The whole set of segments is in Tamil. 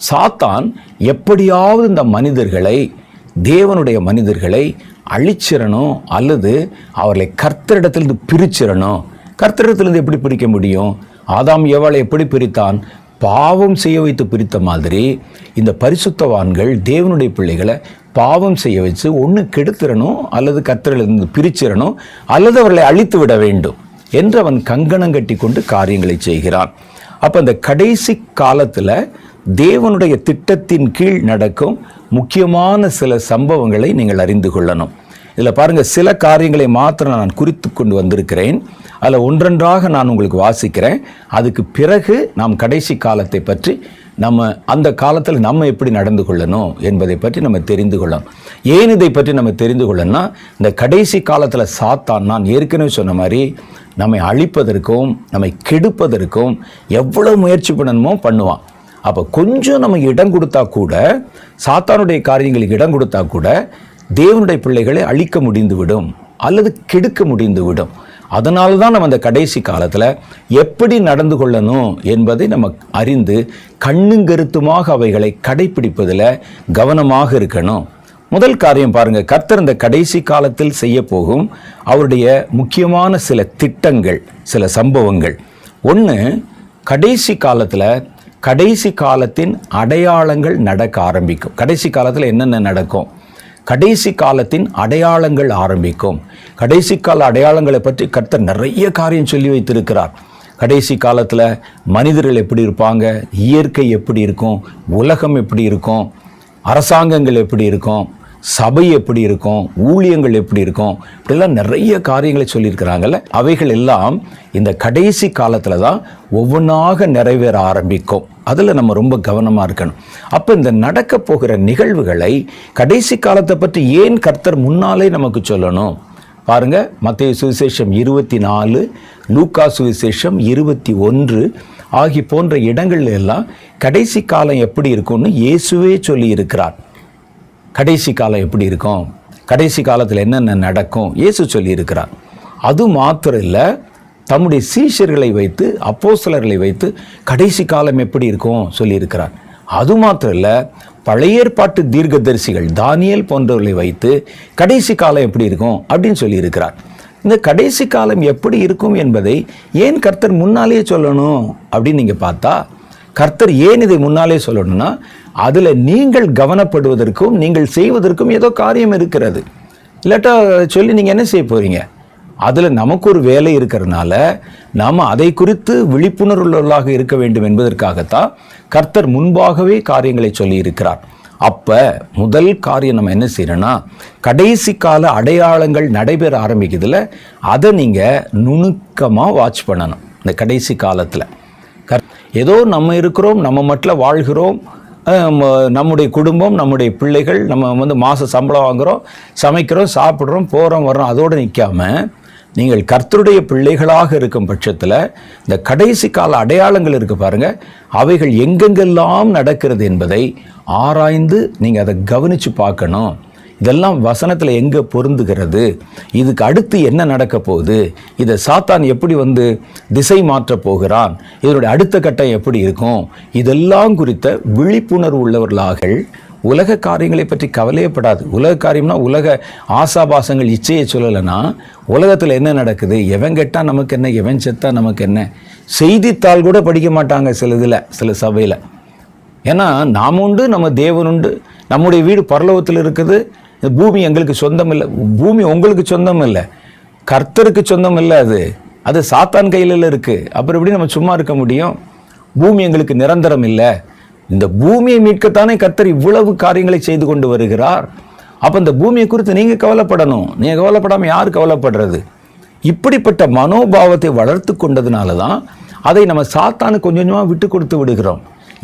சாத்தான் எப்படியாவது இந்த மனிதர்களை தேவனுடைய மனிதர்களை அழிச்சிடணும் அல்லது அவர்களை கர்த்தரிடத்திலிருந்து பிரிச்சிடணும் கர்த்தரிடத்திலிருந்து எப்படி பிரிக்க முடியும்? ஆதாம் எவளை எப்படி பிரித்தான்? பாவம் செய்ய வைத்து பிரித்த மாதிரி இந்த பரிசுத்தவான்கள் தேவனுடைய பிள்ளைகளை பாவம் செய்ய வச்சு ஒன்று கெடுத்துறணும் அல்லது கர்த்தரிலிருந்து பிரிச்சிடணும் அல்லது அவர்களை அழித்து விட வேண்டும் என்று அவன் கங்கணம் கட்டி கொண்டு காரியங்களை செய்கிறான். அப்போ இந்த கடைசி காலத்தில் தேவனுடைய திட்டத்தின் கீழ் நடக்கும் முக்கியமான சில சம்பவங்களை நீங்கள் அறிந்து கொள்ளணும். இதில் பாருங்கள் சில காரியங்களை மாத்திரம் நான் குறித்து கொண்டு வந்திருக்கிறேன். அதில் ஒன்றொன்றாக நான் உங்களுக்கு வாசிக்கிறேன். அதுக்கு பிறகு நாம் கடைசி காலத்தை பற்றி நம்ம அந்த காலத்தில் நம்ம எப்படி நடந்து கொள்ளணும் என்பதை பற்றி நம்ம தெரிந்து கொள்ளணும் ஏன் இதை பற்றி நம்ம தெரிந்து கொள்ளணும்னா இந்த கடைசி காலத்தில் சாத்தான் நான் ஏற்கனவே சொன்ன மாதிரி நம்மை அழிப்பதற்கும் நம்மை கெடுப்பதற்கும் எவ்வளோ முயற்சி பண்ணணுமோ பண்ணுவான். அப்போ கொஞ்சம் நம்ம இடம் கொடுத்தா கூட சாத்தானுடைய காரியங்களுக்கு இடம் கொடுத்தா கூட தேவனுடைய பிள்ளைகளை அழிக்க முடிந்து விடும் அல்லது கெடுக்க முடிந்து விடும் அதனால தான் நம்ம அந்த கடைசி காலத்தில் எப்படி நடந்து கொள்ளணும் என்பதை நம்ம அறிந்து கண்ணுங்கருத்துமாக அவைகளை கடைபிடிப்பதில் கவனமாக இருக்கணும். முதல் காரியம் பாருங்கள் கர்த்தர் இந்த கடைசி காலத்தில் செய்ய போகும் அவருடைய முக்கியமான சில திட்டங்கள் சில சம்பவங்கள். ஒன்று கடைசி காலத்தில் கடைசி காலத்தின் அடையாளங்கள் நடக்க ஆரம்பிக்கும். கடைசி காலத்தில் என்னென்ன நடக்கும்? கடைசி காலத்தின் அடையாளங்கள் ஆரம்பிக்கும். கடைசி கால அடையாளங்களை பற்றி கர்த்தர் நிறைய காரியம் சொல்லி வைத்திருக்கிறார். கடைசி காலத்தில் மனிதர்கள் எப்படி இருப்பாங்க? இயற்கை எப்படி இருக்கும்? உலகம் எப்படி இருக்கும்? அரசாங்கங்கள் எப்படி இருக்கும்? சபை எப்படி இருக்கும்? ஊழியங்கள் எப்படி இருக்கும்? இப்படிலாம் நிறைய காரியங்களை சொல்லியிருக்கிறாங்கல்ல. அவைகள் எல்லாம் இந்த கடைசி காலத்தில் தான் ஒவ்வொன்றாக நிறைவேற ஆரம்பிக்கும். அதில் நம்ம ரொம்ப கவனமாக இருக்கணும். அப்போ இந்த நடக்க போகிற நிகழ்வுகளை கடைசி காலத்தை பற்றி ஏன் கர்த்தர் முன்னாலே நமக்கு சொல்லணும்? பாருங்க மத்திய சுவிசேஷம் இருபத்தி நாலு லூக்கா சுவிசேஷம் இருபத்தி ஒன்று ஆகி போன்ற இடங்கள் எல்லாம் கடைசி காலம் எப்படி இருக்கும்னு இயேசுவே சொல்லி இருக்கிறார் கடைசி காலம் எப்படி இருக்கும்? கடைசி காலத்தில் என்னென்ன நடக்கும்? இயேசு சொல்லியிருக்கிறார். அது மாத்திரம் இல்லை தம்முடைய சீஷர்களை வைத்து அப்போஸ்தலர்களை வைத்து கடைசி காலம் எப்படி இருக்கும் சொல்லியிருக்கிறார். அது மாத்திரம் இல்லை பழைய ஏற்பாட்டு தீர்க்கதரிசிகள் தானியல் போன்றவர்களை வைத்து கடைசி காலம் எப்படி இருக்கும் அப்படின்னு சொல்லியிருக்கிறார். இந்த கடைசி காலம் எப்படி இருக்கும் என்பதை ஏன் கர்த்தர் முன்னாலேயே சொல்லணும் அப்படின்னு நீங்கள் பார்த்தா கர்த்தர் ஏன் இதை முன்னாலே சொல்லணும்னா அதில் நீங்கள் கவனப்படுவதற்கும் நீங்கள் செய்வதற்கும் ஏதோ காரியம் இருக்கிறது. இல்லாட்டா சொல்லி நீங்கள் என்ன செய்ய போகிறீங்க அதில் நமக்கு ஒரு வேலை இருக்கிறதுனால நாம் அதை குறித்து விழிப்புணர்வுள்ளவர்களாக இருக்க வேண்டும் என்பதற்காகத்தான் கர்த்தர் முன்பாகவே காரியங்களை சொல்லி இருக்கிறார் அப்போ முதல் காரியம் நம்ம என்ன செய்யணும்னா கடைசி கால அடையாளங்கள் நடைபெற ஆரம்பிக்கிறதுல அதை நீங்கள் நுணுக்கமாக வாட்ச் பண்ணணும். இந்த கடைசி காலத்தில். ஏதோ நம்ம இருக்கிறோம் நம்ம மட்டும் வாழ்கிறோம் நம்முடைய குடும்பம் நம்முடைய பிள்ளைகள் நம்ம வந்து மாத சம்பளம் வாங்குகிறோம் சமைக்கிறோம் சாப்பிட்றோம் போகிறோம் வர்றோம் அதோடு நிற்காம நீங்கள் கர்த்தருடைய பிள்ளைகளாக இருக்கும் பட்சத்தில் இந்த கடைசி கால அடையாளங்கள் இருக்குது பாருங்க. அவைகள் எங்கெங்கெல்லாம் நடக்கிறது என்பதை ஆராய்ந்து நீங்கள் அதை கவனித்து பார்க்கணும். இதெல்லாம் வசனத்தில் எங்கே பொருந்துகிறது? இதுக்கு அடுத்து என்ன நடக்க போகுது? இதை சாத்தான் எப்படி வந்து திசை மாற்றப் போகிறான்? இதனுடைய அடுத்த கட்டம் எப்படி இருக்கும்? இதெல்லாம் குறித்த விழிப்புணர்வு உள்ளவர்களாக உலக காரியங்களை பற்றி கவலையப்படாது. உலக காரியம்னா உலக ஆசாபாசங்கள் இச்சையை சொல்லலைன்னா உலகத்தில் என்ன நடக்குது? எவன் கெட்டால் நமக்கு என்ன? எவன் செத்தா நமக்கு என்ன? செய்தித்தாள் கூட படிக்க மாட்டாங்க சில இதில் சில சபையில். ஏன்னா நாம் உண்டு நம்ம தேவன் உண்டு நம்முடைய வீடு பரலோகத்தில் இருக்குது. பூமி எங்களுக்கு சொந்தம் இல்லை பூமி உங்களுக்கு சொந்தம் இல்லை கர்த்தருக்கு சொந்தம் இல்லை அது. அது சாத்தான் கையில் இருக்குது அப்புறம் எப்படி நம்ம சும்மா இருக்க முடியும்? பூமி எங்களுக்கு நிரந்தரம் இல்லை. இந்த பூமியை மீட்கத்தானே கர்த்தர் இவ்வளவு காரியங்களை செய்து கொண்டு வருகிறார். அப்போ இந்த பூமியை குறித்து நீங்கள் கவலைப்படணும். நீங்கள் கவலைப்படாமல் யார் கவலைப்படுறது? இப்படிப்பட்ட மனோபாவத்தை வளர்த்து கொண்டதுனால தான் அதை நம்ம சாத்தானு கொஞ்சம் கொஞ்சமாக விட்டு கொடுத்து விடுகிறோம்.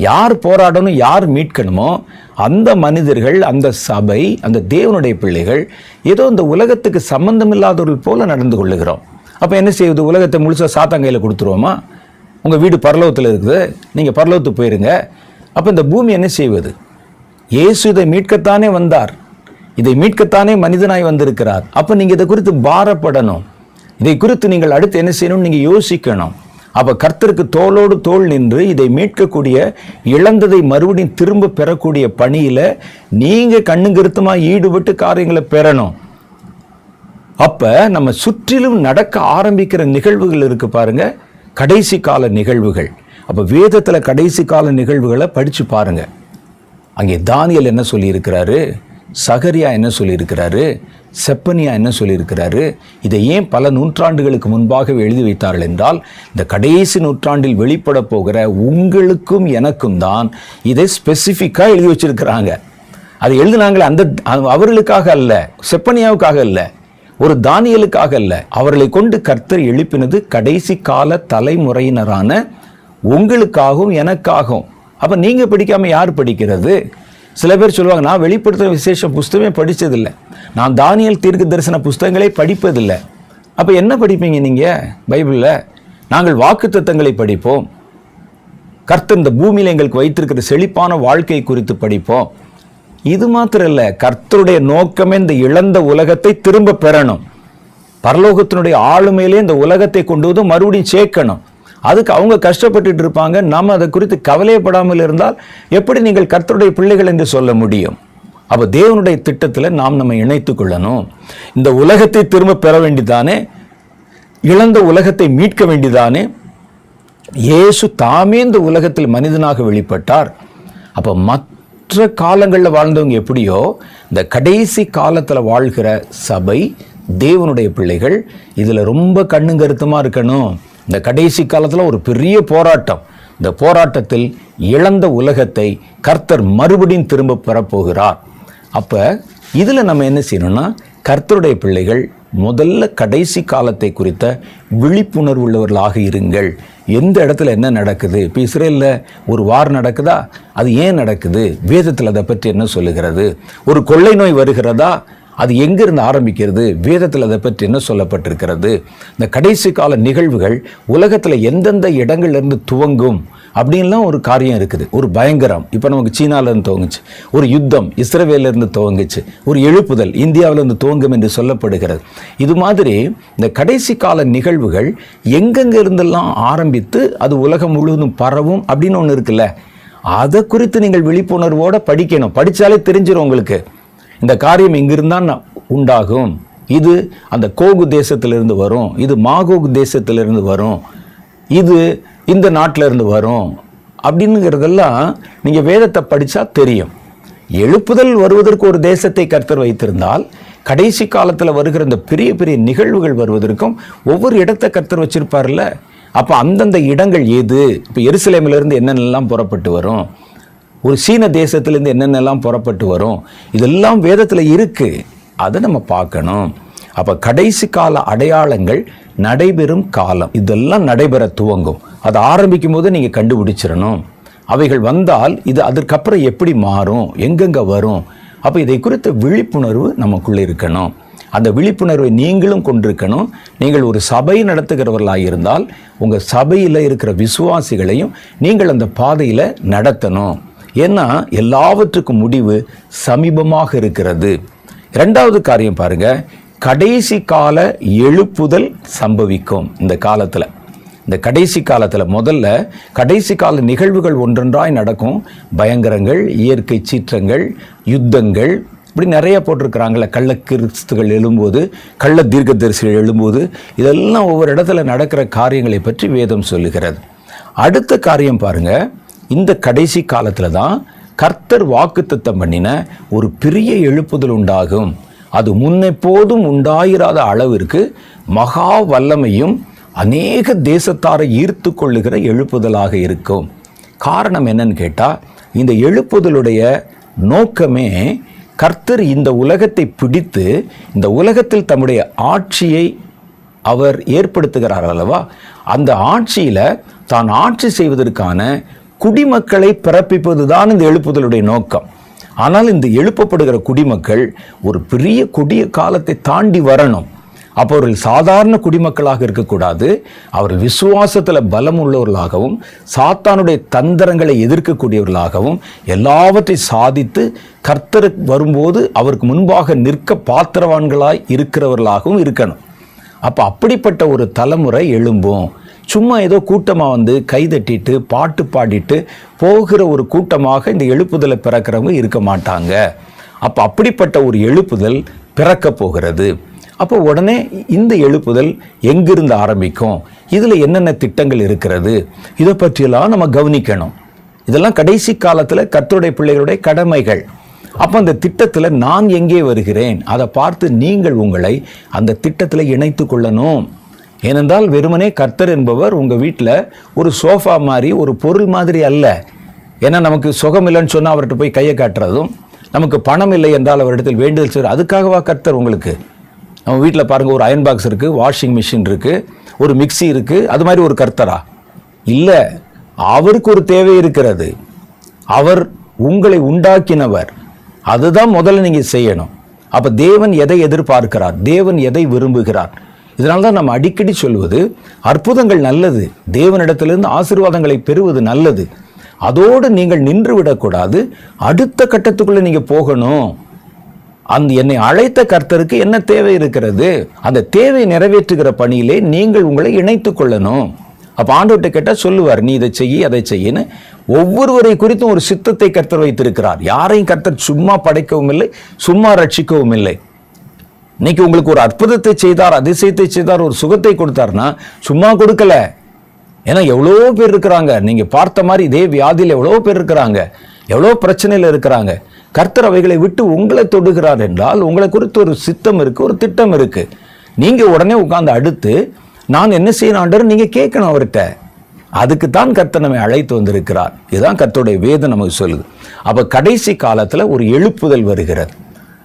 யார் போராடணும் யார் மீட்கணுமோ அந்த மனிதர்கள் அந்த சபை அந்த தேவனுடைய பிள்ளைகள் ஏதோ இந்த உலகத்துக்கு சம்பந்தம் இல்லாதவர்கள் போல நடந்து கொள்ளுகிறோம். அப்போ என்ன செய்வது? உலகத்தை முழுசாக சாத்தான் கையில் கொடுத்துருவோமா? உங்கள் வீடு பரலோகத்தில் இருக்குது. நீங்கள் பரலோகத்துக்கு போயிருங்க. அப்போ இந்த பூமி என்ன செய்வது? இயேசு இதை மீட்கத்தானே வந்தார். இதை மீட்கத்தானே மனிதனாய் வந்திருக்கிறார். அப்போ நீங்கள் இதை குறித்து பாரப்படணும். இதை குறித்து நீங்கள் அடுத்து என்ன செய்யணும்னு நீங்கள் யோசிக்கணும். அப்போ கர்த்தருக்கு தோளோடு தோள் நின்று இதை மீட்கக்கூடிய இழந்ததை மறுபடியும் திரும்ப பெறக்கூடிய பணியில் நீங்கள் கண்ணுங்கருத்தமாக ஈடுபட்டு காரியங்களை பெறணும். அப்போ நம்ம சுற்றிலும் நடக்க ஆரம்பிக்கிற நிகழ்வுகள் இருக்கு பாருங்க. கடைசி கால நிகழ்வுகள். அப்போ வேதத்தில் கடைசி கால நிகழ்வுகளை படித்து பாருங்க. அங்கே தானியல் என்ன சொல்லியிருக்கிறாரு? சகரியா என்ன சொல்லியிருக்கிறாரு? செப்பனியா என்ன சொல்லியிருக்கிறாரு? இதை ஏன் பல நூற்றாண்டுகளுக்கு முன்பாக எழுதி வைத்தார்கள் என்றால் இந்த கடைசி நூற்றாண்டில் வெளிப்பட போகிற உங்களுக்கும் எனக்கும் தான் இதை ஸ்பெசிஃபிக்காக எழுதி வச்சிருக்கிறாங்க. அதை எழுதினாங்களே அந்த அவர்களுக்காக அல்ல செப்பனியாவுக்காக அல்ல ஒரு தானியலுக்காக அல்ல. அவர்களை கொண்டு கர்த்தர் எழுப்பினது கடைசி கால தலைமுறையினரான உங்களுக்காகவும் எனக்காகவும். அப்போ நீங்கள் படிக்காமல் யார் படிக்கிறது? சில பேர் சொல்லுவாங்க நான் வெளிப்படுத்துகிற விசேஷ புஸ்தகமே படித்ததில்லை நான் தானியல் தீர்க்க தரிசன புஸ்தகங்களே படிப்பதில்லை. அப்போ என்ன படிப்பீங்க நீங்கள் பைபிளில்? நாங்கள் வாக்குத்தத்தங்களை படிப்போம். கர்த்தர் இந்த பூமியில் எங்களுக்கு வைத்திருக்கிற செழிப்பான வாழ்க்கை குறித்து படிப்போம். இது மாத்திரம் இல்லை கர்த்தருடைய நோக்கமே இந்த இழந்த உலகத்தை திரும்ப பெறணும். பரலோகத்தினுடைய ஆளுமையிலே இந்த உலகத்தை கொண்டு வந்து மறுபடியும் சேர்க்கணும். அதுக்கு அவங்க கஷ்டப்பட்டுட்டு இருப்பாங்க. நாம் அதை குறித்து கவலையப்படாமல் இருந்தால் எப்படி நீங்கள் கர்த்தருடைய பிள்ளைகள் என்று சொல்ல முடியும்? அப்போ தேவனுடைய திட்டத்தில் நாம் நம்ம இணைத்துக் கொள்ளணும். இந்த உலகத்தை திரும்ப பெற வேண்டிதானே? இழந்த உலகத்தை மீட்க வேண்டிதானே? இயேசு தாமே இந்த உலகத்தில் மனிதனாக வெளிப்பட்டார். அப்போ மற்ற காலங்களில் வாழ்ந்தவங்க எப்படியோ இந்த கடைசி காலத்தில் வாழ்கிற சபை தேவனுடைய பிள்ளைகள். இதில் ரொம்ப கண்ணுங்கருத்தமாக இருக்கணும்? இந்த கடைசி காலத்தில் ஒரு பெரிய போராட்டம். இந்த போராட்டத்தில் இழந்த உலகத்தை கர்த்தர் மறுபடியும் திரும்ப பெறப்போகிறார். அப்போ இதில் நம்ம என்ன செய்யணும்னா கர்த்தருடைய பிள்ளைகள் முதல்ல கடைசி காலத்தை குறித்த விழிப்புணர்வு உள்ளவர்களாக இருங்கள். எந்த இடத்துல என்ன நடக்குது? இப்போ இஸ்ரேலில் ஒரு வார் நடக்குதா? அது ஏன் நடக்குது? வேதத்தில் அதை பற்றி என்ன சொல்லுகிறது? ஒரு கொள்ளை நோய் வருகிறதா? அது எங்கிருந்து ஆரம்பிக்கிறது? வேதத்தில் அதை பற்றி என்ன சொல்லப்பட்டிருக்கிறது? இந்த கடைசி கால நிகழ்வுகள் உலகத்தில் எந்தெந்த இடங்கள்லேருந்து துவங்கும் அப்படின்லாம் ஒரு காரியம் இருக்குது. ஒரு பயங்கரம். இப்போ நமக்கு சீனாவிலேருந்து துவங்குச்சு. ஒரு யுத்தம் இஸ்ரேவேலேருந்து துவங்குச்சு. ஒரு எழுப்புதல் இந்தியாவிலேருந்து துவங்கும் என்று சொல்லப்படுகிறது. இது மாதிரி இந்த கடைசி கால நிகழ்வுகள் எங்கெங்கிருந்தெல்லாம் ஆரம்பித்து அது உலகம் முழுவதும் பரவும் அப்படின்னு ஒன்று இருக்குல்ல? அதை குறித்து நீங்கள் விழிப்புணர்வோடு படிக்கணும். படித்தாலே தெரிஞ்சிடும் உங்களுக்கு. இந்த காரியம் இங்கிருந்தான் உண்டாகும். இது அந்த கோகு தேசத்திலிருந்து வரும். இது மாகோகு தேசத்திலிருந்து வரும். இது இந்த நாட்டிலிருந்து வரும். அப்படின்னுங்கிறதெல்லாம் நீங்கள் வேதத்தை படித்தா தெரியும். எழுப்புதல் வருவதற்கு ஒரு தேசத்தை கர்த்தர் வைத்திருந்தால் கடைசி காலத்தில் வருகிற இந்த பெரிய பெரிய நிகழ்வுகள் வருவதற்கும் ஒவ்வொரு இடத்தை கர்த்தர் வச்சிருப்பார்ல. அப்போ அந்தந்த இடங்கள் ஏது இப்போ எருசலேமிலிருந்து என்னென்னலாம் புறப்பட்டு வரும்? ஒரு சீன தேசத்திலேருந்து என்னென்னலாம் புறப்பட்டு வரும் இதெல்லாம் வேதத்தில் இருக்குது அதை நம்ம பார்க்கணும். அப்போ கடைசி கால அடையாளங்கள் நடைபெறும் காலம். இதெல்லாம் நடைபெற துவங்கும். அது ஆரம்பிக்கும் போது நீங்கள் கண்டுபிடிச்சிடணும். அவைகள் வந்தால் இது அதற்கப்புறம் எப்படி மாறும்? எங்கெங்கே வரும்? அப்போ இதை குறித்த விழிப்புணர்வு நமக்குள்ளே இருக்கணும். அந்த விழிப்புணர்வை நீங்களும் கொண்டிருக்கணும். நீங்கள் ஒரு சபை நடத்துகிறவர்களாக இருந்தால் உங்கள் சபையில் இருக்கிற விசுவாசிகளையும் நீங்கள் அந்த பாதையில் நடத்தணும். ஏன்னா எல்லாவற்றுக்கும் முடிவு சமீபமாக இருக்கிறது. ரெண்டாவது காரியம் பாருங்க. கடைசி கால எழுப்புதல் சம்பவிக்கும் இந்த காலத்தில். இந்த கடைசி காலத்தில் முதல்ல கடைசி கால நிகழ்வுகள் ஒன்றொன்றாய் நடக்கும். பயங்கரங்கள் இயற்கை சீற்றங்கள் யுத்தங்கள் இப்படி நிறைய போட்டிருக்கிறாங்களே. கள்ள கிறிஸ்துகள் எழும்போது கள்ள தீர்க்கதரிசிகள் எழும்போது இதெல்லாம் ஒவ்வொரு இடத்துல நடக்கிற காரியங்களை பற்றி வேதம் சொல்லுகிறது. அடுத்த காரியம் பாருங்கள் இந்த கடைசி காலத்தில் தான் கர்த்தர் வாக்குத்தத்தம் பண்ணின ஒரு பெரிய எழுப்புதல் உண்டாகும். அது முன்னெப்போதும் உண்டாயிராத அளவிற்கு மகா வல்லமையும் அநேக தேசத்தாரை ஈர்த்து கொள்ளுகிற எழுப்புதலாக இருக்கும். காரணம் என்னன்னு கேட்டால் இந்த எழுப்புதலுடைய நோக்கமே கர்த்தர் இந்த உலகத்தை பிடித்து இந்த உலகத்தில் தம்முடைய ஆட்சியை அவர் ஏற்படுத்துகிறார் அல்லவா? அந்த ஆட்சியில் தான் ஆட்சி செய்வதற்கான குடிமக்களை பிறப்பிப்பது தான் இந்த எழுப்புதலுடைய நோக்கம். ஆனால் இந்த எழுப்பப்படுகிற குடிமக்கள் ஒரு பெரிய கொடிய காலத்தை தாண்டி வரணும். அப்போ அவர்கள் சாதாரண குடிமக்களாக இருக்கக்கூடாது. அவர் விசுவாசத்தில் பலம் உள்ளவர்களாகவும் சாத்தானுடைய தந்திரங்களை எதிர்க்கக்கூடியவர்களாகவும் எல்லாவற்றை சாதித்து கர்த்தர் வரும்போது அவருக்கு முன்பாக நிற்க பாத்திரவான்களாய் இருக்கிறவர்களாகவும் இருக்கணும். அப்போ அப்படிப்பட்ட ஒரு தலைமுறை எழும்பும். சும்மா ஏதோ கூட்டமாக வந்து கைதட்டிட்டு பாட்டு பாடிட்டு போகிற ஒரு கூட்டமாக இந்த எழுப்புதலை பிறக்கிறவங்க இருக்க மாட்டாங்க. அப்போ அப்படிப்பட்ட ஒரு எழுப்புதல் பிறக்க போகிறது. அப்போ உடனே இந்த எழுப்புதல் எங்கிருந்து ஆரம்பிக்கும்? இதில் என்னென்ன திட்டங்கள் இருக்கிறது? இதை பற்றியெல்லாம் நம்ம கவனிக்கணும். இதெல்லாம் கடைசி காலத்தில் கத்தருடைய பிள்ளைகளுடைய கடமைகள். அப்போ அந்த திட்டத்தில் நான் எங்கே வருகிறேன்? அதை பார்த்து நீங்கள் உங்களை அந்த திட்டத்தில் இணைத்து கொள்ளணும். ஏனென்றால் வெறுமனே கர்த்தர் என்பவர் உங்கள் வீட்டில் ஒரு சோஃபா மாதிரி ஒரு பொருள் மாதிரி அல்ல. ஏன்னா நமக்கு சுகம் இல்லைன்னு சொன்னால் அவர்கிட்ட போய் கையை காட்டுறதும் நமக்கு பணம் இல்லை என்றால் அவரிடத்தில் வேண்டுதல் செய்வது அதுக்காகவா கர்த்தர் உங்களுக்கு? நம்ம வீட்டில் பாருங்கள் ஒரு அயன் பாக்ஸ் இருக்குது வாஷிங் மிஷின் இருக்குது ஒரு மிக்ஸி இருக்குது அது மாதிரி ஒரு கர்த்தரா? இல்லை அவருக்கு ஒரு தேவை இருக்கிறது. அவர் உங்களை உண்டாக்கினவர். அதுதான் முதல்ல நீங்கள் செய்யணும். அப்போ தேவன் எதை எதிர்பார்க்கிறார்? தேவன் எதை விரும்புகிறார்? இதனால தான் நம்ம அடிக்கடி சொல்வது அற்புதங்கள் நல்லது தேவனிடத்திலிருந்து ஆசீர்வாதங்களை பெறுவது நல்லது. அதோடு நீங்கள் நின்று விடக்கூடாது அடுத்த கட்டத்துக்குள்ளே நீங்கள் போகணும். அந்த என்னை அழைத்த கர்த்தருக்கு என்ன தேவை இருக்கிறது? அந்த தேவை நிறைவேற்றுகிற பணியிலே நீங்கள் உங்களை இணைத்து கொள்ளணும். அப்போ ஆண்டவர்கிட்ட கேட்டால் சொல்லுவார் நீ இதை செய்ய அதை செய்யின்னு. ஒவ்வொருவரை குறித்தும் ஒரு சித்தத்தை கர்த்தர் வைத்திருக்கிறார். யாரையும் கர்த்தர் சும்மா படைக்கவும் இல்லை சும்மா ரட்சிக்கவும் இல்லை. இன்னைக்கு உங்களுக்கு ஒரு அற்புதத்தை செய்தார் அதிசயத்தை செய்தார் ஒரு சுகத்தை கொடுத்தார்னா சும்மா கொடுக்கல. ஏன்னா எவ்வளோ பேர் இருக்கிறாங்க. நீங்கள் பார்த்த மாதிரி இதே வியாதியில் எவ்வளோ பேர் இருக்கிறாங்க. எவ்வளோ பிரச்சனையில் இருக்கிறாங்க. கர்த்தர் அவைகளை விட்டு உங்களை தொடுகிறார் என்றால் உங்களை குறித்து ஒரு சித்தம் இருக்குது ஒரு திட்டம் இருக்குது நீங்கள் உடனே உட்காந்து அடுத்து நான் என்ன செய்யணான்றது நீங்கள் கேட்கணும் அவர்கிட்ட. அதுக்கு தான் கர்த்தர் நம்மை அழைத்து வந்திருக்கிறார். இதுதான் கர்த்தருடைய வேதம் நமக்கு சொல்லுது. அப்போ கடைசி காலத்தில் ஒரு எழுப்புதல் வருகிறது.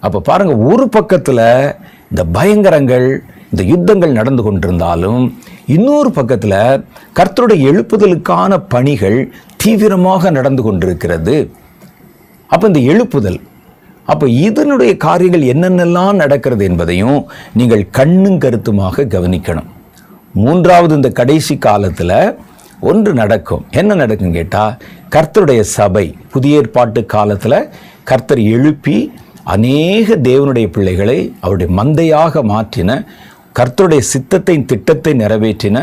அப்போ பாருங்கள் ஒரு பக்கத்தில் இந்த பயங்கரங்கள் இந்த யுத்தங்கள் நடந்து கொண்டிருந்தாலும் இன்னொரு பக்கத்தில் கர்த்தருடைய எழுப்புதலுக்கான பணிகள் தீவிரமாக நடந்து கொண்டிருக்கிறது. அப்போ இந்த எழுப்புதல் அப்போ இதனுடைய காரியங்கள் என்னென்னலாம் நடக்கிறது என்பதையும் நீங்கள் கண்ணும் கருத்துமாக கவனிக்கணும். மூன்றாவது இந்த கடைசி காலத்தில் ஒன்று நடக்கும். என்ன நடக்கும் கேட்டால் கர்த்தருடைய சபை புதிய ஏற்பாட்டு காலத்தில் கர்த்தர் எழுப்பி அநேக தேவனுடைய பிள்ளைகளை அவருடைய மந்தையாக மாற்றின கர்த்தருடைய சித்தத்தை திட்டத்தை நிறைவேற்றின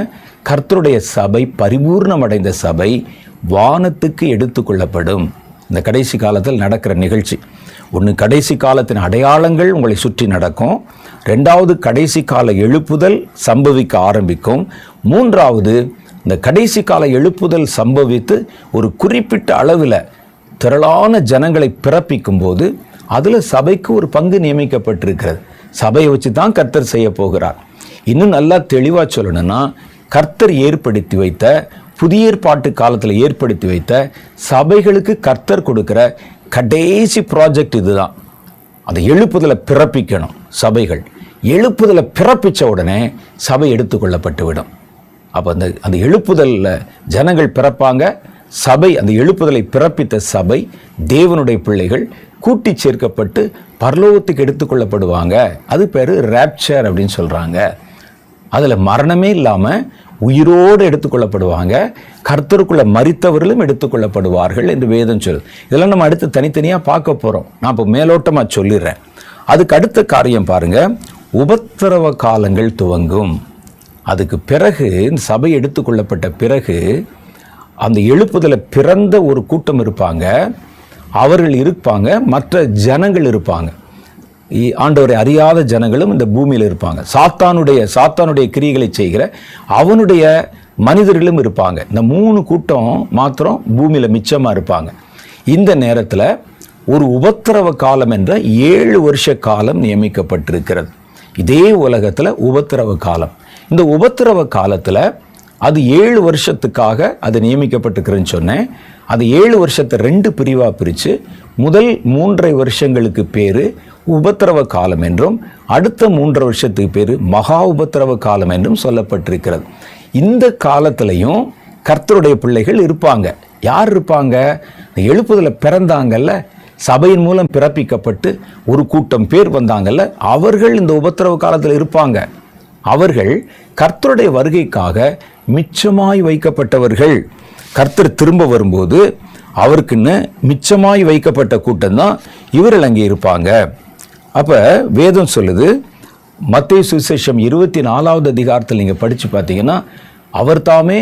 கர்த்தருடைய சபை பரிபூர்ணமடைந்த சபை வானத்துக்கு எடுத்துக்கொள்ளப்படும் இந்த கடைசி காலத்தில் நடக்கிற நிகழ்ச்சி. ஒன்று கடைசி காலத்தின் அடையாளங்கள் உங்களை சுற்றி நடக்கும். ரெண்டாவது கடைசி கால எழுப்புதல் சம்பவிக்க ஆரம்பிக்கும். மூன்றாவது இந்த கடைசி கால எழுப்புதல் சம்பவித்து ஒரு குறிப்பிட்ட அளவில் திரளான ஜனங்களை பிறப்பிக்கும் போது அதில் சபைக்கு ஒரு பங்கு நியமிக்கப்பட்டிருக்கிறது. சபையை வச்சு தான் கர்த்தர் செய்ய போகிறார். இன்னும் நல்லா தெளிவாக சொல்லணும்னா கர்த்தர் ஏற்படுத்தி வைத்த புதிய ஏற்பாட்டு காலத்தில் ஏற்படுத்தி வைத்த சபைகளுக்கு கர்த்தர் கொடுக்குற கடைசி ப்ராஜெக்ட் இதுதான். அந்த எழுப்புதலை பிறப்பிக்கணும் சபைகள். எழுப்புதலை பிறப்பித்த உடனே சபை எடுத்துக்கொள்ளப்பட்டு விடும் அப்போ அந்த அந்த எழுப்புதலில் ஜனங்கள் பிறப்பாங்க சபை அந்த எழுப்புதலை பிறப்பித்த சபை தேவனுடைய பிள்ளைகள் கூட்டி சேர்க்கப்பட்டு பரலோகத்துக்கு எடுத்துக்கொள்ளப்படுவாங்க அது பேர் ரேப்சர் அப்படின்னு சொல்கிறாங்க அதில் மரணமே இல்லாமல் உயிரோடு எடுத்துக்கொள்ளப்படுவாங்க கர்த்தருக்குள்ள மறித்தவர்களும் எடுத்துக்கொள்ளப்படுவார்கள் என்று வேதம் சொல்லு இதெல்லாம் நம்ம அடுத்து தனித்தனியாக பார்க்க போகிறோம் நான் இப்போ மேலோட்டமாக சொல்லிடுறேன். அதுக்கு அடுத்த காரியம் பாருங்க. உபத்திரவ காலங்கள் துவங்கும். அதுக்கு பிறகு இந்த சபை எடுத்துக்கொள்ளப்பட்ட பிறகு அந்த எழுப்புதலை பிறந்த ஒரு கூட்டம் இருப்பாங்க. அவர்கள் இருப்பாங்க. மற்ற ஜனங்கள் இருப்பாங்க. இ- ஆண்டவரை அறியாத ஜனங்களும் இந்த பூமியில் இருப்பாங்க. சாத்தானுடைய சாத்தானுடைய கிரியைகளை செய்கிற அவனுடைய மனிதர்களும் இருப்பாங்க. இந்த மூணு கூட்டம் மாத்திரம் பூமியில் மிச்சமாக இருப்பாங்க. இந்த நேரத்தில் ஒரு உபத்திரவ காலம் என்ற ஏழு வருஷ காலம் நியமிக்கப்பட்டிருக்கிறது. இதே உலகத்தில் உபத்திரவ காலம். இந்த உபத்திரவ காலத்தில் அது ஏழு வருஷத்துக்காக அது நியமிக்கப்பட்டிருக்கிறேன்னு சொன்னேன். அது ஏழு வருஷத்தை ரெண்டு பிரிவாக பிரித்து முதல் மூன்றரை வருஷங்களுக்கு பேர் உபத்திரவ காலம் என்றும் அடுத்த மூன்றரை வருஷத்துக்கு பேர் மகா உபத்திரவ காலம் என்றும் சொல்லப்பட்டிருக்கிறது. இந்த காலத்திலையும் கர்த்தருடைய பிள்ளைகள் இருப்பாங்க. யார் இருப்பாங்க? எழுப்புதலில் பிறந்தாங்கல்ல சபையின் மூலம் பிறப்பிக்கப்பட்டு ஒரு கூட்டம் பேர் வந்தாங்கல்ல அவர்கள் இந்த உபத்திரவ காலத்தில் இருப்பாங்க. அவர்கள் கர்த்தருடைய வருகைக்காக மிச்சமாய் வைக்கப்பட்டவர்கள் கர்த்தர் திரும்ப வரும்போது அவருக்குன்னு மிச்சமாய் வைக்கப்பட்ட கூட்டம் தான் இவர்கள் அங்கே இருப்பாங்க. அப்போ வேதம் சொல்லுது மத்திய சுவிசேஷம் இருபத்தி நாலாவது அதிகாரத்தில் நீங்கள் படித்து பார்த்தீங்கன்னா அவர் தாமே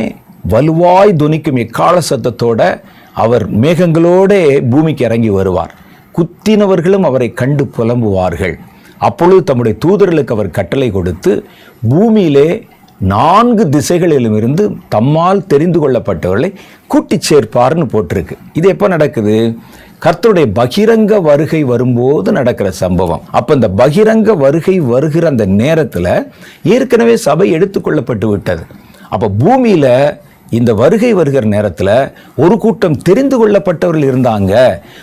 வலுவாய் துணிக்கும் எக்கால சத்தத்தோட அவர் மேகங்களோடே பூமிக்கு இறங்கி வருவார். குத்தினவர்களும் அவரை கண்டு புலம்புவார்கள். அப்பொழுது தம்முடைய தூதர்களுக்கு அவர் கட்டளை கொடுத்து பூமியிலே நான்கு திசைகளிலும் இருந்து தம்மால் தெரிந்து கொள்ளப்பட்டவர்களை கூட்டி சேர்ப்பார்னு போட்டிருக்கு. இது எப்போ நடக்குது? கர்த்தருடைய பகிரங்க வருகை வரும்போது நடக்கிற சம்பவம். அப்போ இந்த பகிரங்க வருகை வருகிற அந்த நேரத்தில் ஏற்கனவே சபை எடுத்துக்கொள்ளப்பட்டு விட்டது. அப்போ பூமியில் இந்த வருகை வருகிற நேரத்தில் ஒரு கூட்டம் தெரிந்து கொள்ளப்பட்டவர்கள் இருந்தாங்க.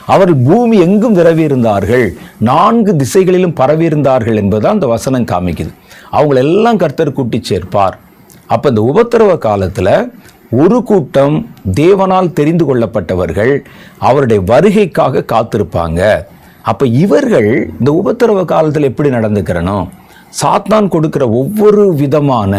அவர்கள் பூமி எங்கும் விரவி இருந்தார்கள் நான்கு திசைகளிலும் பரவி இருந்தார்கள் என்பதுதான் அந்த வசனம் காமிக்குது. அவங்களெல்லாம் கர்த்தர் கூட்டி சேர்ப்பார். அப்போ இந்த உபத்திரவ காலத்தில் ஒரு கூட்டம் தேவனால் தெரிந்து கொள்ளப்பட்டவர்கள் அவருடைய வருகைக்காக காத்திருப்பாங்க. அப்போ இவர்கள் இந்த உபத்திரவ காலத்தில் எப்படி நடந்துக்கிறனும் சாத்தான் கொடுக்குற ஒவ்வொரு விதமான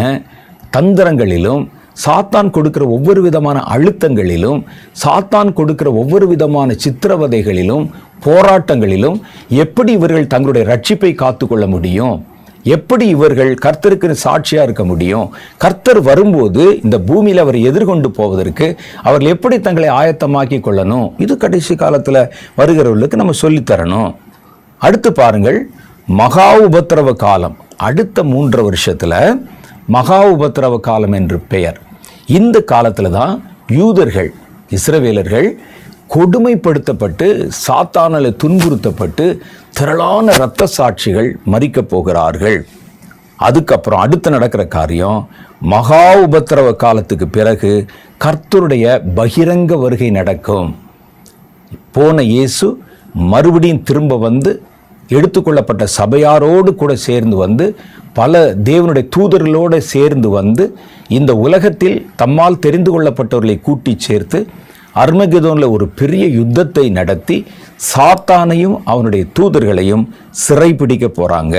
தந்திரங்களிலும் சாத்தான் கொடுக்குற ஒவ்வொரு விதமான அழுத்தங்களிலும் சாத்தான் கொடுக்குற ஒவ்வொரு விதமான சித்திரவதைகளிலும் போராட்டங்களிலும் எப்படி இவர்கள் தங்களுடைய ரட்சிப்பை காத்துக்கொள்ள முடியும்? எப்படி இவர்கள் கர்த்தருக்கு சாட்சியாக இருக்க முடியும்? கர்த்தர் வரும்போது இந்த பூமியில் அவர் எதிர்கொண்டு போவதற்கு அவர்கள் எப்படி தங்களை ஆயத்தமாக்கி கொள்ளணும்? இது கடைசி காலத்தில் வருகிறவர்களுக்கு நம்ம சொல்லித் தரணும் அடுத்து பாருங்கள் மகா உபத்திரவ காலம். அடுத்த மூன்று வருஷத்தில் மகா உபத்திரவ காலம் என்று பெயர். இந்த காலத்தில் தான் யூதர்கள் இஸ்ரவேலர்கள் கொடுமைப்படுத்தப்பட்டு சாத்தானில் துன்புறுத்தப்பட்டு திரளான இரத்த சாட்சிகள் மறிக்கப் போகிறார்கள். அதுக்கப்புறம் அடுத்து நடக்கிற காரியம் மகா உபத்திரவ காலத்துக்கு பிறகு கர்த்தருடைய பகிரங்க வருகை நடக்கும். போன இயேசு மறுபடியும் திரும்ப வந்து எடுத்துக்கொள்ளப்பட்ட சபையாரோடு கூட சேர்ந்து வந்து பல தேவனுடைய தூதர்களோடு சேர்ந்து வந்து இந்த உலகத்தில் தம்மால் தெரிந்து கொள்ளப்பட்டவர்களை கூட்டி சேர்த்து அர்மகெதோனில் ஒரு பெரிய யுத்தத்தை நடத்தி சாத்தானையும் அவனுடைய தூதர்களையும் சிறைப்பிடிக்க போகிறாங்க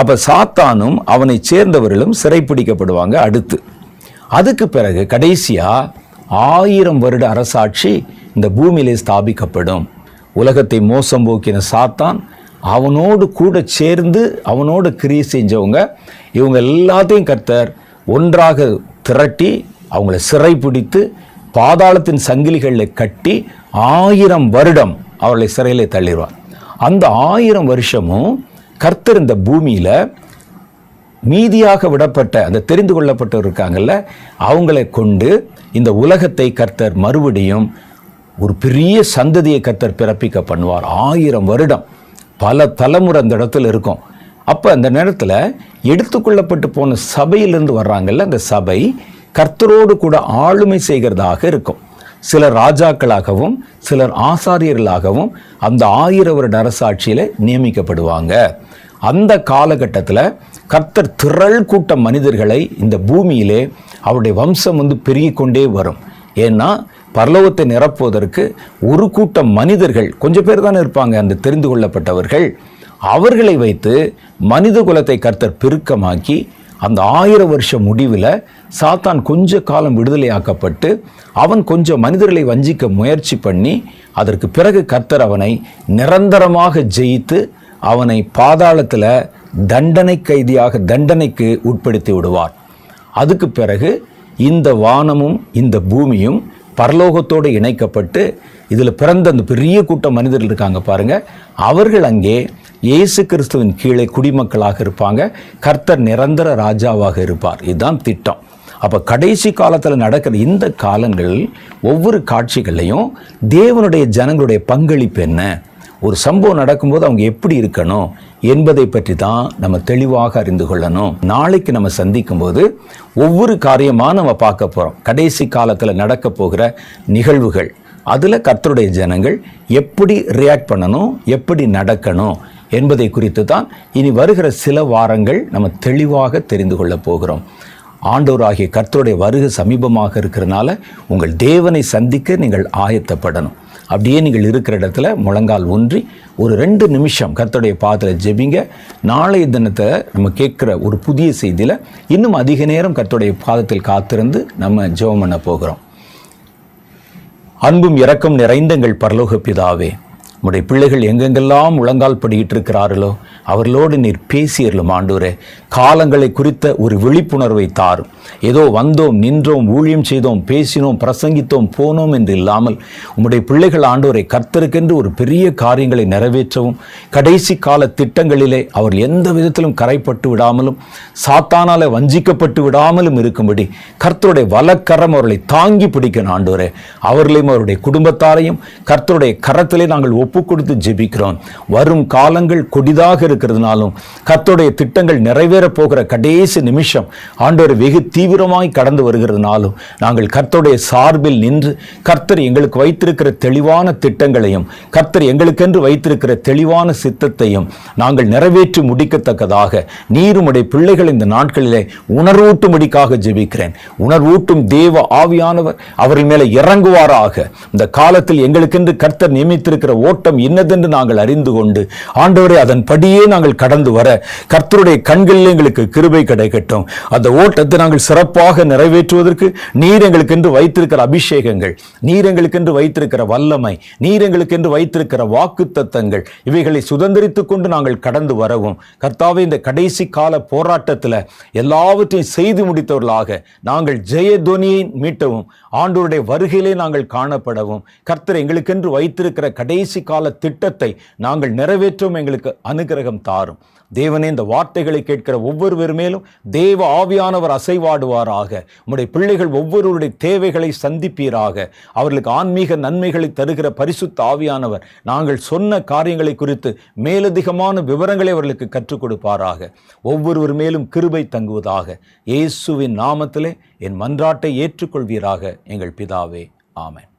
அப்போ சாத்தானும் அவனை சேர்ந்தவர்களும் சிறைப்பிடிக்கப்படுவாங்க அடுத்து. அதுக்கு பிறகு கடைசியாக ஆயிரம் வருட அரசாட்சி இந்த பூமியிலே ஸ்தாபிக்கப்படும். உலகத்தை மோசம் போக்கின சாத்தான் அவனோடு கூட சேர்ந்து அவனோடு கிரியை செஞ்சவங்க இவங்க எல்லாத்தையும் கர்த்தர் ஒன்றாக திரட்டி அவங்கள சிறைப்பிடித்து பாதாளத்தின் சங்கிலிகளில் கட்டி ஆயிரம் வருடம் அவர்களை சிறையிலே தள்ளிடுவார். அந்த ஆயிரம் வருஷமும் கர்த்தர் இந்த பூமியில் மீதியாக விடப்பட்ட அந்த தெரிந்து கொள்ளப்பட்டவர் இருக்காங்கல்ல அவங்களை கொண்டு இந்த உலகத்தை கர்த்தர் மறுபடியும் ஒரு பெரிய சந்ததியை கர்த்தர் பிறப்பிக்க பண்ணுவார். ஆயிரம் வருடம். பல தலைமுறை அந்த இடத்துல இருக்கும். அப்போ அந்த நேரத்தில் எடுத்துக்கொள்ளப்பட்டு போன சபையிலிருந்து வர்றாங்கல்ல அந்த சபை கர்த்தரோடு கூட ஆளுமை செய்கிறதாக இருக்கும். சிலர் ராஜாக்களாகவும் சிலர் ஆசாரியர்களாகவும் அந்த ஆயிர வருட அரசாட்சியில் நியமிக்கப்படுவாங்க. அந்த காலகட்டத்தில் கர்த்தர் திரள் கூட்ட மனிதர்களை இந்த பூமியிலே அவருடைய வம்சம் வந்து பெருகிக்கொண்டே வரும். ஏன்னா பரலோகத்தை நிரப்புவதற்கு ஒரு கூட்டம் மனிதர்கள் கொஞ்சம் பேர் தானே இருப்பாங்க அந்த தெரிந்து கொள்ளப்பட்டவர்கள் அவர்களை வைத்து மனித குலத்தை கர்த்தர் பெருக்கமாக்கி அந்த ஆயிரம் வருஷம் முடிவில் சாத்தான் கொஞ்ச காலம் விடுதலையாக்கப்பட்டு அவன் கொஞ்சம் மனிதர்களை வஞ்சிக்க முயற்சி பண்ணி அதற்கு பிறகு கர்த்தர் அவனை நிரந்தரமாக ஜெயித்து அவனை பாதாளத்தில் தண்டனை கைதியாக தண்டனைக்கு உட்படுத்தி விடுவார். அதுக்கு பிறகு இந்த வானமும் இந்த பூமியும் பரலோகத்தோடு இணைக்கப்பட்டு இதில் பிறந்த அந்த பெரிய கூட்டம் மனிதர்கள் இருக்காங்க பாருங்க. அவர்கள் அங்கே இயேசு கிறிஸ்துவின் கீழே குடிமக்களாக இருப்பாங்க. கர்த்தர் நிரந்தர ராஜாவாக இருப்பார். இதுதான் திட்டம். அப்போ கடைசி காலத்தில் நடக்கிற இந்த காலங்களில் ஒவ்வொரு காட்சிகளையும் தேவனுடைய ஜனங்களுடைய பங்களிப்பு என்ன? ஒரு சம்பவம் நடக்கும்போது அவங்க எப்படி இருக்கணும்? என்பதை பற்றி தான் நம்ம தெளிவாக அறிந்து கொள்ளணும். நாளைக்கு நம்ம சந்திக்கும் போது ஒவ்வொரு காரியமாக நம்ம பார்க்க போகிறோம் கடைசி காலத்தில் நடக்க போகிற நிகழ்வுகள். அதில் கர்த்தருடைய ஜனங்கள் எப்படி ரியாக்ட் பண்ணணும்? எப்படி நடக்கணும்? என்பதை குறித்து தான் இனி வருகிற சில வாரங்கள் நம்ம தெளிவாக தெரிந்து கொள்ளப் போகிறோம். ஆண்டோராகிய கர்த்தருடைய வருகை சமீபமாக இருக்கிறனால உங்கள் தேவனை சந்திக்க நீங்கள் ஆயத்தப்படணும். அப்படியே நீங்கள் இருக்கிற இடத்துல முழங்கால் ஒன்றி ஒரு ரெண்டு நிமிஷம் கர்த்தருடைய பாதத்தில் ஜெபிங்க. நாளைய தினத்தை நம்ம கேட்குற ஒரு புதிய செய்தியில் இன்னும் அதிக நேரம் கர்த்தருடைய பாதத்தில் காத்திருந்து நம்ம ஜெபம் பண்ண போகிறோம். அன்பும் இரக்கம் நிறைந்த எங்கள் பரலோக பிதாவே உடைய பிள்ளைகள் எங்கெங்கெல்லாம் முழங்கால் படிக்கிட்டு இருக்கிறார்களோ அவர்களோடு நீர் பேசியர்களும் ஆண்டூரே காலங்களை குறித்த ஒரு விழிப்புணர்வை தாரும். ஏதோ வந்தோம் நின்றோம் ஊழியம் செய்தோம் பேசினோம் பிரசங்கித்தோம் போனோம் என்று இல்லாமல் உம்முடைய பிள்ளைகள் ஆண்டோரை கர்த்தருக்கென்று ஒரு பெரிய காரியங்களை நிறைவேற்றவும் கடைசி கால திட்டங்களிலே அவர்கள் எந்த விதத்திலும் கரைப்பட்டு விடாமலும் சாத்தானால வஞ்சிக்கப்பட்டு விடாமலும் இருக்கும்படி கர்த்தருடைய வலக்கரம் அவர்களை தாங்கி பிடிக்கணும் ஆண்டோரே அவர்களையும் அவருடைய குடும்பத்தாரையும் கர்த்தருடைய கரத்திலே நாங்கள் ஒப்பு கொடுத்து ஜெபிக்கிறோம். வரும் காலங்கள் கொடிதாக இருக்கிறதுனாலும் கர்த்தருடைய திட்டங்கள் நிறைவேறப் போகிற கடைசி நிமிஷம் ஆண்டோரை வெகு தீவிரமாய் கடந்து வருகிறதுனாலும் நாங்கள் கர்த்தருடைய சார்பில் நின்று கர்த்தர் எங்களுக்கு வைத்திருக்கிற தெளிவான திட்டங்களையும் கர்த்தர் எங்களுக்கென்று வைத்திருக்கிற தெளிவான சித்தத்தையும் நாங்கள் நிறைவேற்றி முடிக்கத்தக்கதாக நீருமுடைய பிள்ளைகள் இந்த நாட்களிலே உணர்வூட்டும்படிக்காக ஜெபிக்கிறேன். உணர்வூட்டும் தேவ ஆவியானவர் அவரின் மேலே இறங்குவாராக. இந்த காலத்தில் எங்களுக்கென்று கர்த்தர் நியமித்திருக்கிற ஓட்டம் இன்னதென்று நாங்கள் அறிந்து கொண்டு ஆண்டவரை அதன்படியே நாங்கள் கடந்து வர கர்த்தருடைய கண்களில் எங்களுக்கு கிருபை கிடைக்கட்டும். அந்த ஓட்டத்தை நாங்கள் சிறப்பாக நிறைவேற்றுவதற்கு நீர் எங்களுக்கென்று வைத்திருக்கிற அபிஷேகங்கள் நீர் எங்களுக்கென்று வைத்திருக்கிற வல்லமை நீர் எங்களுக்கென்று வைத்திருக்கிற வாக்கு தத்தங்கள் இவைகளை சுதந்திரித்துக் கொண்டு நாங்கள் கடந்து வரவும். கர்த்தாவே இந்த கடைசி கால போராட்டத்தில் எல்லாவற்றையும் செய்து முடித்தவர்களாக நாங்கள் ஜெயத்வனியை மீட்டவும் ஆண்டோருடைய வருகையிலே நாங்கள் காணப்படவும். கர்த்தர் எங்களுக்கென்று வைத்திருக்கிற கடைசி கால திட்டத்தை நாங்கள் நிறைவேற்றவும் எங்களுக்கு அனுகிரகம் தாரும். தேவனே இந்த வார்த்தைகளை கேட்கிற ஒவ்வொருவர் மேலும் தேவ ஆவியானவர் அசைவாடுவாராக. உம்முடைய பிள்ளைகள் ஒவ்வொருவருடைய தேவைகளை சந்திப்பீராக. அவர்களுக்கு ஆன்மீக நன்மைகளை தருகிற பரிசுத்த ஆவியானவர் நாங்கள் சொன்ன காரியங்களை குறித்து மேலதிகமான விவரங்களை அவர்களுக்கு கற்றுக் கொடுப்பாராக. ஒவ்வொருவர் மேலும் கிருபை தங்குவதாக. இயேசுவின் நாமத்திலே என் மன்றாட்டை ஏற்றுக்கொள்வீராக எங்கள் பிதாவே. ஆமென்.